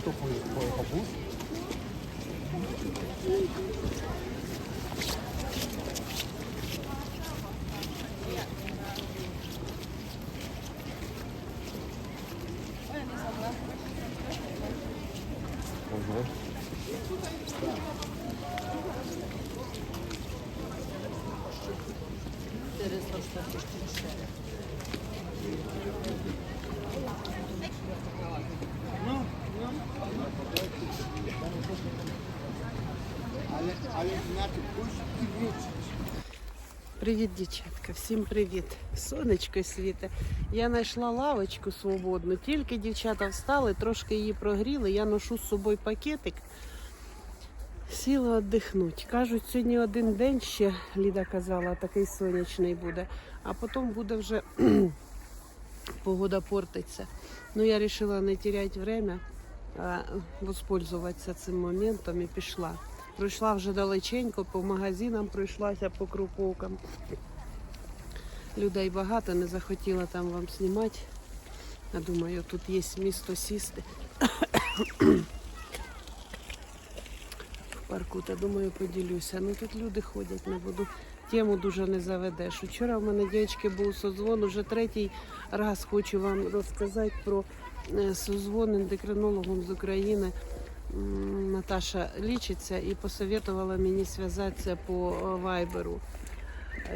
Хто по капуст? Ale inaczej pójść i wrócić. Привіт, дівчатка, всім привіт. Сонечко світе. Я знайшла лавочку свободну, тільки дівчата встали, трошки її прогріли. Я ношу з собою пакетик. Сіла віддихнути. Кажуть, сьогодні один день ще, Ліда казала, такий сонячний буде, а потім буде вже погода портиться. Ну, я вирішила не теряти время, а воспользуватися цим моментом і пішла. Пройшла вже далеченько, по магазинам пройшлася по круповкам. Людей багато, не захотіла там вам знімати. Я думаю, тут є місто сісти. В парку, та думаю, поділюся. Ну тут люди ходять, не буду. Тему дуже не заведеш. Вчора в мене дівчатки був созвон, уже третій раз хочу вам розказати про е, созвон ендокринологом з України. Наташа лічиться і посоветувала мені зв'язатися по е, вайберу.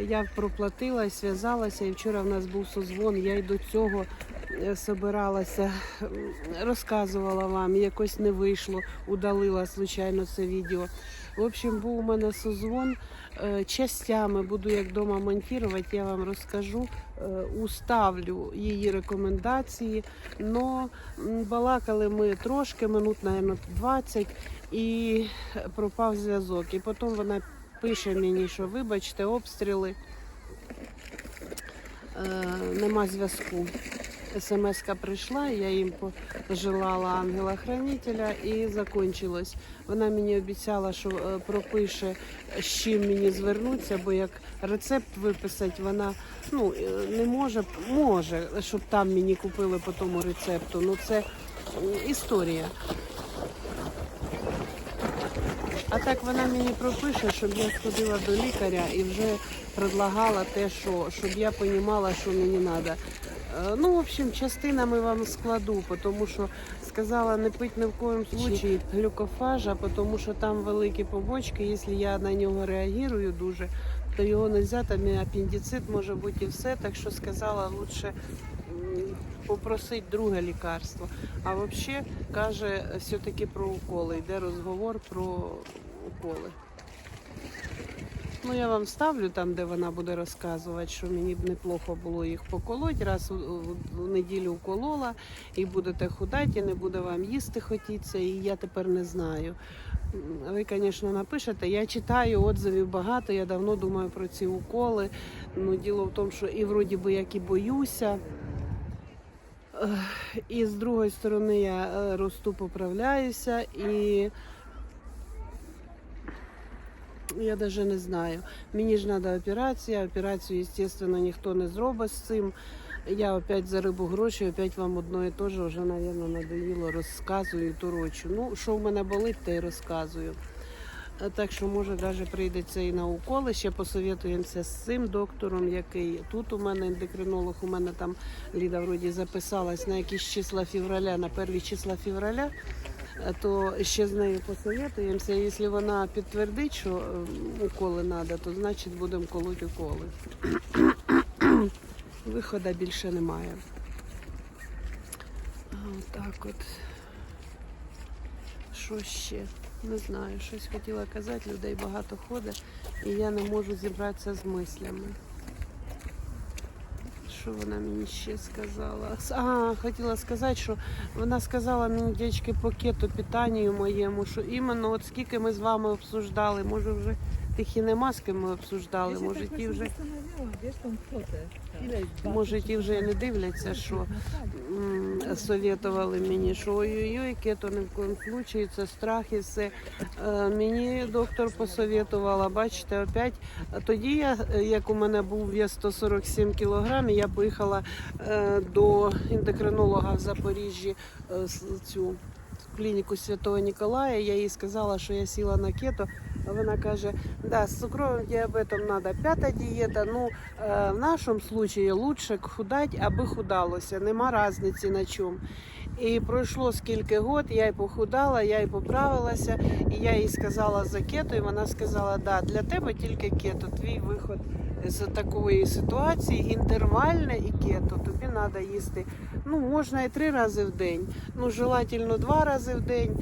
Я проплатила, зв'язалася, і вчора в нас був созвон. Я й до цього собиралася, розказувала вам, якось не вийшло, удалила случайно це відео. В общем, був у мене созвон е, частями. Буду як вдома монтувати, я вам розкажу. Е, Уставлю її рекомендації. Но балакали ми трошки, минут, мабуть, 20, і пропав зв'язок. І потім вона пише мені, що вибачте, обстріли. Е, нема зв'язку. СМС-ка прийшла, я їм пожелала ангела-хранителя і закончилось. Вона мені обіцяла, що е, пропише, з чим мені звернутися, бо як рецепт виписати, вона ну, е, не може, може, щоб там мені купили по тому рецепту. Ну це історія. А так вона мені пропише, щоб я сходила до лікаря і вже предлагала те, що щоб я розуміла, що мені треба. Ну, в общем, частинами вам складу, тому що сказала не пити ні в коєму случаї глюкофажа, тому що там великі побочки. Якщо я на нього реагую дуже, то його не можна, там і апендицит може бути і все. Так що сказала, лучше попросити друге лікарство. А взагалі каже все-таки про уколи. Йде розговор про уколи. Ну, я вам ставлю там, де вона буде розказувати, що мені б неплохо було їх поколоти. Раз у, у- неділю уколола, і будете худати, і не буде вам їсти хотіться, і я тепер не знаю. Ви, звісно, напишете. Я читаю отзивів багато, я давно думаю про ці уколи. Ну, діло в тому, що і вроді би як і боюся. І з другої сторони я е, росту, поправляюся і. Я навіть не знаю. Мені ж треба операція. Операцію, звісно, ніхто не зробить з цим. Я опять за рибу гроші, опять вам одно і те ж вже, мабуть, надоїло, розказую і турочу. Ну, що в мене болить, те й розказую. Е, Так що, може, навіть прийдеться і на уколи. Ще посовітуємося з цим доктором, який тут у мене ендокринолог, у мене там Ліда вроді записалась на якісь числа февраля, на перві числа февраля. Е, То ще з нею посоветуємося. Якщо вона підтвердить, що е, уколи треба, то значить будемо колоти уколи. Виходу більше немає. Отак от. Що ще? Не знаю, щось хотіла казати, людей багато ходить, і я не можу зібратися з мислями. Що вона мені ще сказала? А, хотіла сказати, що вона сказала мені, дівчатки, пакету питання моєму, що іменно от скільки ми з вами обсуждали, може вже тих і нема, з ким ми обсуждали, може ті вже, може ті вже не дивляться, що м, советували мені, що ой-ой-ой, кето ні в коєму случаї, це страх і все. Е, Мені доктор посоветувала, бачите, опять. Тоді я, як у мене був вес 147 кг, я поїхала е, до ендокринолога в Запоріжжі е, цю клініку Святого Ніколая. Я їй сказала, що я сіла на кето. Вона каже, да, з цукровим діабетом треба п'ята дієта. Ну, е, в нашому випадку лучше худати, аби худалося. Нема різниці на чому. І пройшло скільки год, я й похудала, я й поправилася, і я їй сказала за кето, і вона сказала, да, для тебе тільки кето, твій виход з такої ситуації інтервальне і кето. Тобі треба їсти. Ну, можна і три рази в день. Ну, желательно два рази в день,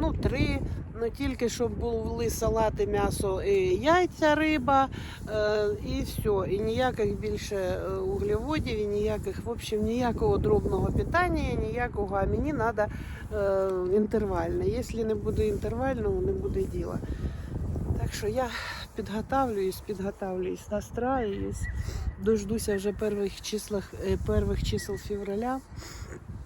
ну три. Ну тільки щоб були салати, м'ясо, і яйця, риба е, і все. І ніяких більше е, углеводів, і ніяких, в общем, ніякого дробного питання, ніякого, а мені треба е, інтервальне. Якщо не буде інтервального, не буде діла. Так що я підготавлююсь, підготавлююсь, настраююсь. Дождуся вже перших числах, е, перших чисел февраля.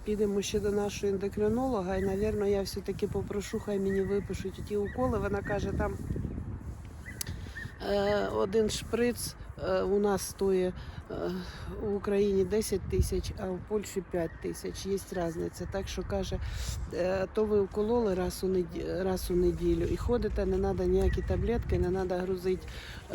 Підемо ще до нашого ендокринолога, і, мабуть, я все-таки попрошу, хай мені випишуть ті уколи. Вона каже, там е, один шприц у нас стоїть е, в Україні 10 тисяч, а в Польщі 5 тисяч. Є різниця. Так що каже, е, то ви укололи раз у, неді- раз у неділю і ходите, не треба ніякі таблетки, не треба грузити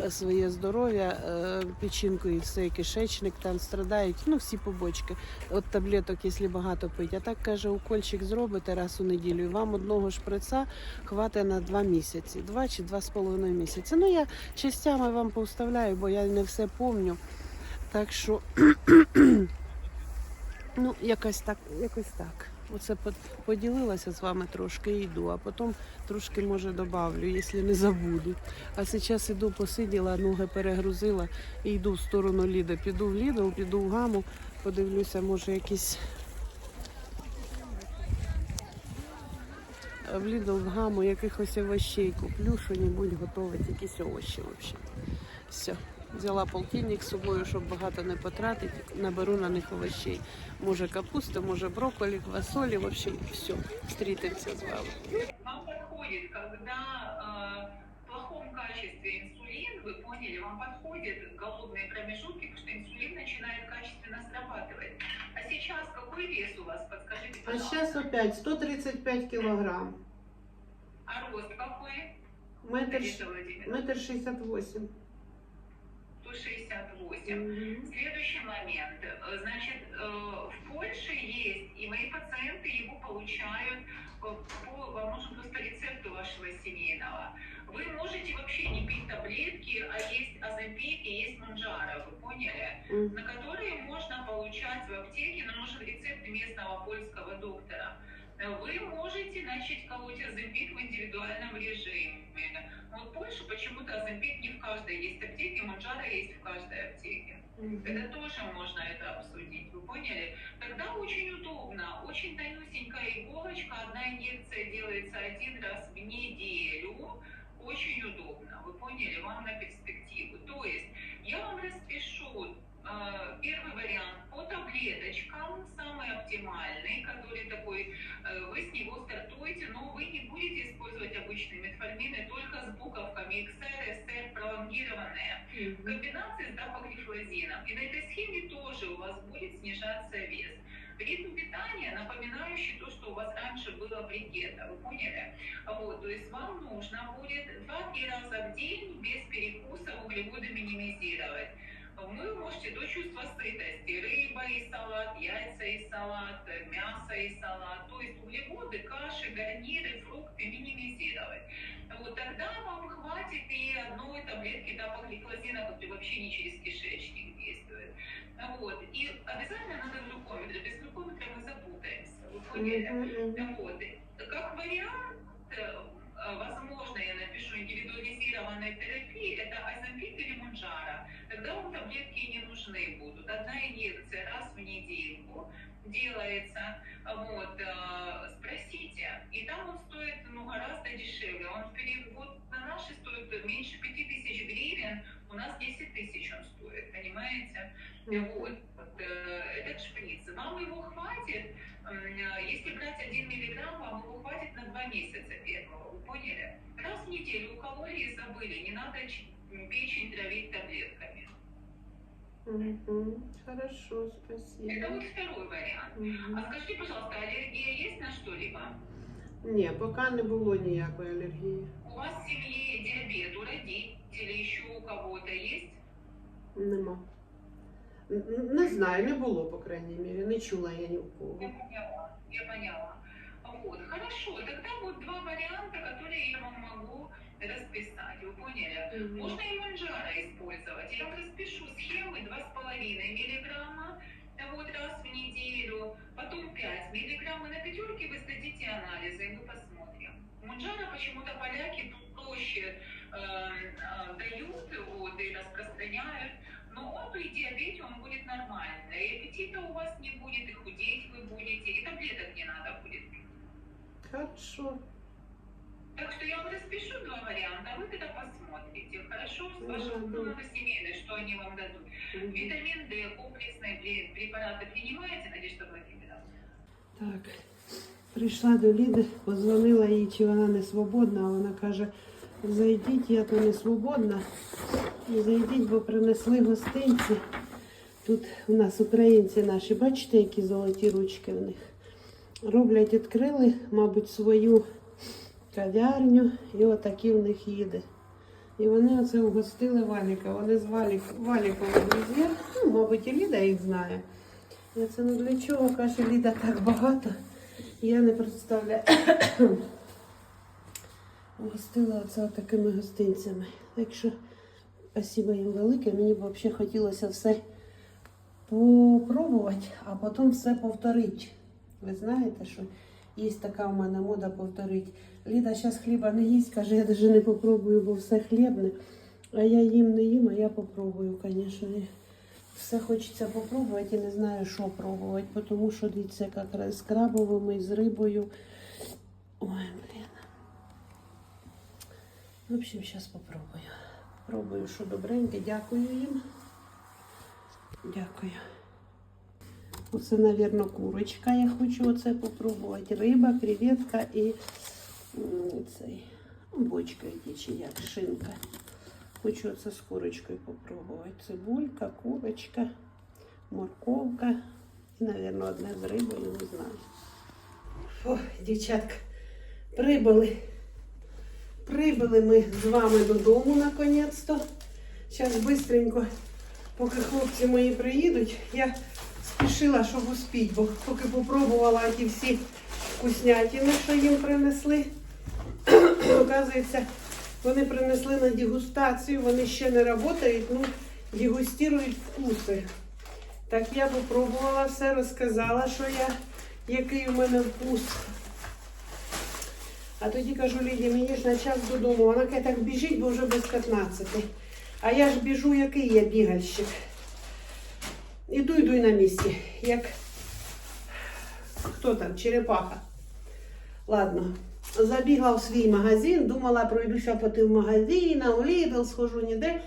е, своє здоров'я, е, печінку і все, і кишечник там страдають, ну всі побочки от таблеток, якщо багато пити. А так каже, укольчик зробите раз у неділю, і вам одного шприца хватить на два місяці, два чи два з половиною місяці. Ну я частями вам повставляю, бо я не все помню. Так що ну, якось так, якось так. Оце поділилася з вами трошки йду, а потім трошки може добавлю, якщо не забуду. А зараз іду, посиділа, ноги перегрузила і йду в сторону Ліда. Піду в Лідл, піду в гаму, подивлюся, може якісь в Лідл в гаму якихось овощей куплю, що-небудь готувати, якісь овочі взагалі. Все. Взяла полтинник з собою, щоб багато не потратити, наберу на них овощей. Може капуста, може брокколі, квасолі, в общем, все. Зустрітимося з вами. Вам подходит, когда э, в плохом качестве инсулин, вы поняли, вам подходят голодные промежутки, потому что инсулин начинает качественно срабатывать. А сейчас какой вес у вас, подскажите, А пожалуйста? зараз опять 135 кілограм. А рост какой? Метр, Надежда Владимировна? метр 68. 168. Следующий момент. Э, Значит, э, в Польше есть, и мои пациенты его получают по, по- вам нужен просто рецепту вашего семейного. Вы можете вообще не пить таблетки, а есть аземпик и есть манжара, вы поняли? На которые можно получать в аптеке, но нужен рецепт местного польского доктора. Вы можете начать колоть аземпик в индивидуальном режиме. Вот в Польше почему-то аземпик не в каждой есть аптеке, манжара есть в каждой аптеке. Это тоже можно это обсудить, вы поняли? Тогда очень удобно, очень тонюсенькая иголочка, одна инъекция делается один раз в неделю, очень удобно, вы поняли, вам на перспективу. То есть я вам распишу первый вариант по таблеточкам, самый оптимальный, который такой, э, вы с него стартуете, но вы не будете использовать обычные метформины, только с буковками XR, SR пролонгированные в комбинации с дапоглифлозином. И на этой схеме тоже у вас будет снижаться вес. Ритм питания, напоминающий то, что у вас раньше было брикета, вы поняли? Вот, то есть вам нужно будет 2-3 раза в день без перекуса углеводы минимизировать. Вы можете до чувства сытости. Рыба и салат, яйца и салат, мясо и салат. То есть углеводы, каши, гарниры, фрукты минимизировать. Вот тогда вам хватит и одной таблетки дапоглифлозина, который вообще не через кишечник действует. Вот. И обязательно надо глюкометр. Без глюкометра мы запутаемся. Вы поняли? Вот. Как вариант, таблетки не нужны будут. Одна инъекция раз в недельку делается. Вот, э, спросите. И там он стоит ну, гораздо дешевле. Он в перевод на наши стоит меньше 5000 гривен. У нас 10 тысяч он стоит, понимаете? Вот, вот, э, этот шприц. Вам его хватит, э, если брать 1 миллиграмм, вам его хватит на 2 месяца первого, вы поняли? Раз в неделю у калории забыли, не надо печень травить таблетками. Угу. Хорошо, спасибо. Это вот второй вариант. Мгм. А скажите, пожалуйста, аллергия есть на что-либо? Ні, поки не було ніякої алергії. У вас в семье диабет, у родителей еще у кого-то есть? Нема. Н- н- Не знаю, не було, по крайній мірі. Не чула я ні в кого. Я поняла, я поняла. Вот, хорошо, тогда вот два варианта, которые я вам могу расписать, вы поняли? Мгм. Можно и манжара использовать. Я миллиграмма вот раз в неделю, потом 5 миллиграмм, и на пятерке вы сдадите анализы, и мы посмотрим. Манжара почему-то поляки проще э, э, дают вот, и распространяют, но он при диабете он будет нормально. И аппетита у вас не будет, и худеть вы будете, и таблеток не надо будет. Хорошо. Так что я вам распишу два варианта, а вы тогда посмотрите, хорошо, с Ну, вашим да. многосемейной, что они вам дадут. Мгм. Витамин D, комплексные блин, препараты принимаете, Надежда Владимировна? Так, прийшла до Ліди, позвонила їй, чи вона не свободна, а вона каже, зайдіть, я то не свободна. Зайдіть, бо принесли гостинці. Тут у нас українці наші, бачите, які золоті ручки в них. Роблять, відкрили, мабуть, свою кав'ярню, і отакі в них їде. І вони оце угостили Валіка. Вони з Валік, Валіком друзі. Ну, мабуть, і Ліда їх знає. Я це ну для чого каже Ліда так багато. Я не представляю. Гостила оце такими гостинцями. Так що спасибо їм велике. Мені б взагалі хотілося все попробувати, а потім все повторити. Ви знаєте, що є така в мене мода повторити. Ліда зараз хліба не їсть, каже, я навіть не попробую, бо все хлібне. А я їм не їм, а я попробую, звісно. Все хочеться попробувати і не знаю, що пробувати, тому що дивіться, як з крабовими, з рибою. Ой, блін. В общем, зараз попробую. Пробую, що добреньке. Дякую їм. Дякую. Оце, мабуть, курочка. Я хочу оце попробувати. Риба, креветка і цей бочка чи як шинка. Хочу оце з курочкою попробувати. Цибулька, курочка, морковка. І, мабуть, одне з рибою, не знаю. О, дівчатка, прибули. Прибули ми з вами додому наконець-то. Зараз швидко, поки хлопці мої приїдуть, я спішила, щоб успіть, бо поки попробувала ті всі вкуснятини, що їм принесли. Оказується, вони принесли на дегустацію, вони ще не працюють, ну, дегустують вкуси. Так я попробувала все, розказала, що я, який у мене вкус. А тоді кажу Ліді, мені ж на час додому. Вона каже, так біжить, бо вже без 15. А я ж біжу, який я бігальщик. Іду, йду на місці. Як хто там, черепаха. Ладно, забігла в свій магазин, думала, пройдуся по тим магазинам, в Lidl, схожу ніде.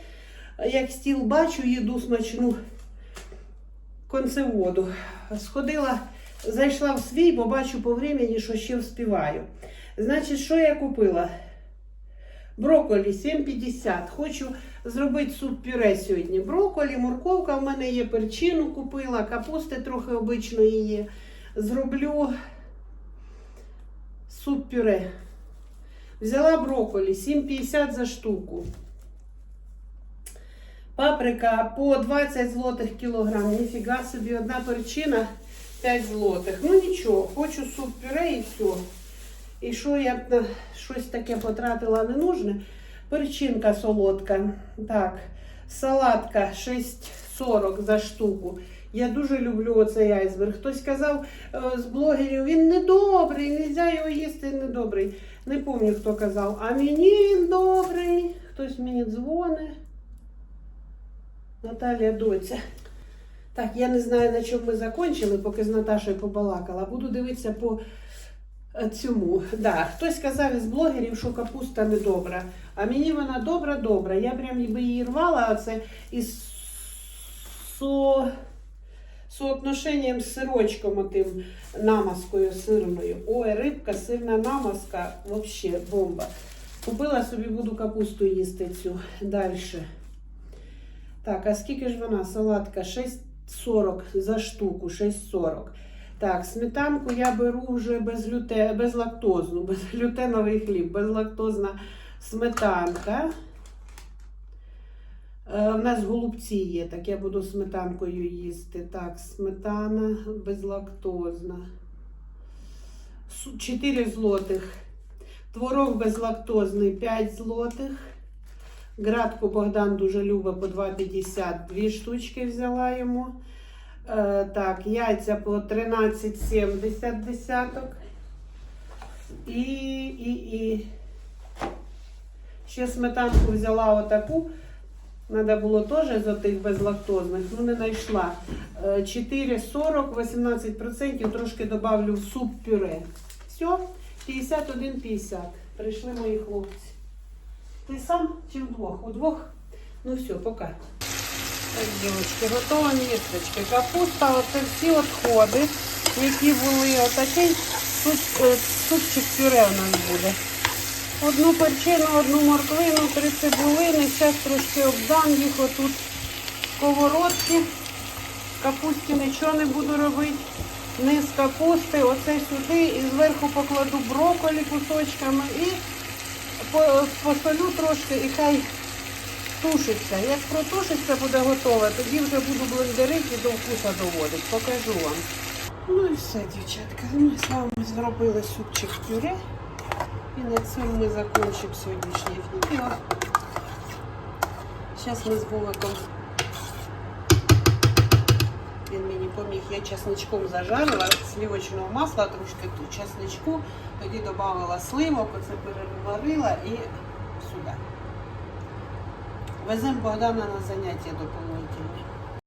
Як стіл бачу, їду смачну концеводу. Сходила, зайшла в свій, бо бачу по времени, що ще вспіваю. Значить, що я купила? Брокколі 7,50. Хочу зробити суп-пюре сьогодні. Брокколі, морковка в мене є, перчину купила, капусти трохи обичної є. Зроблю суп-пюре. Взяла брокколі 7,50 за штуку. Паприка по 20 злотих кілограм. Ніфіга собі, одна перчина 5 злотих. Ну нічого, хочу суп-пюре і все. І що я б щось таке потратила ненужне? Перчинка солодка. Так, салатка 6,40 за штуку. Я дуже люблю оцей айсберг. Хтось казав е, з блогерів, він недобрий, не можна його їсти недобрий. Не пам'ятаю, хто казав. А мені він добрий. Хтось мені дзвонить. Наталія доця. Так, я не знаю, на чому ми закінчили, поки з Наташою побалакала. Буду дивитися по е, цьому. Да, хтось казав із блогерів, що капуста не добра. А мені вона добра, добра. Я прям ніби її рвала, а це із со... соотношенням з сирочком отим намазкою сирною. Ой, рибка, сирна намазка, взагалі бомба. Купила собі, буду капусту їсти цю далі. Так, а скільки ж вона? Салатка 6,40 за штуку, 6,40. Так, сметанку я беру вже безглюте, безлактозну, безглютеновий хліб, безлактозна сметанка. Е, У нас голубці є, так я буду сметанкою їсти. Так, сметана безлактозна. Су- 4 злотих. Творог безлактозний 5 злотих. Градку Богдан дуже любить по 2,50. Дві штучки взяла йому. Е, так, яйця по 13,70 десяток. І, і, і. Ще сметанку взяла отаку. Надо було теж з отих безлактозних, ну не знайшла. Е, 4,40, 18%, трошки добавлю в суп пюре. Все, 51,50. Прийшли мої хлопці. Ти сам чи вдвох? Удвох? Ну все, пока. Так, дівчатки, готова місточка. Капуста, оце всі відходи, які були. Отакий суп, е, супчик пюре у нас буде. Одну перчину, одну морквину, три цибулини. Зараз трошки обдам їх отут в сковородці. Капусті нічого не буду робити. Низ капусти, оце сюди і зверху покладу брокколі кусочками і по- посолю трошки і хай тушиться. Як протушиться, буде готове, тоді вже буду блендерити і до вкуса доводити. Покажу вам. Ну і все, дівчатка. Ми з вами зробили супчик пюре. І на цьому ми закінчимо сьогоднішнє відео. Зараз ми з Вовиком. Він мені поміг, я чесничком зажарила, сливочного масла, трошки тут чесничку, тоді додавала сливок, оце переварила і сюди. Веземо Богдана на заняття дополнительне.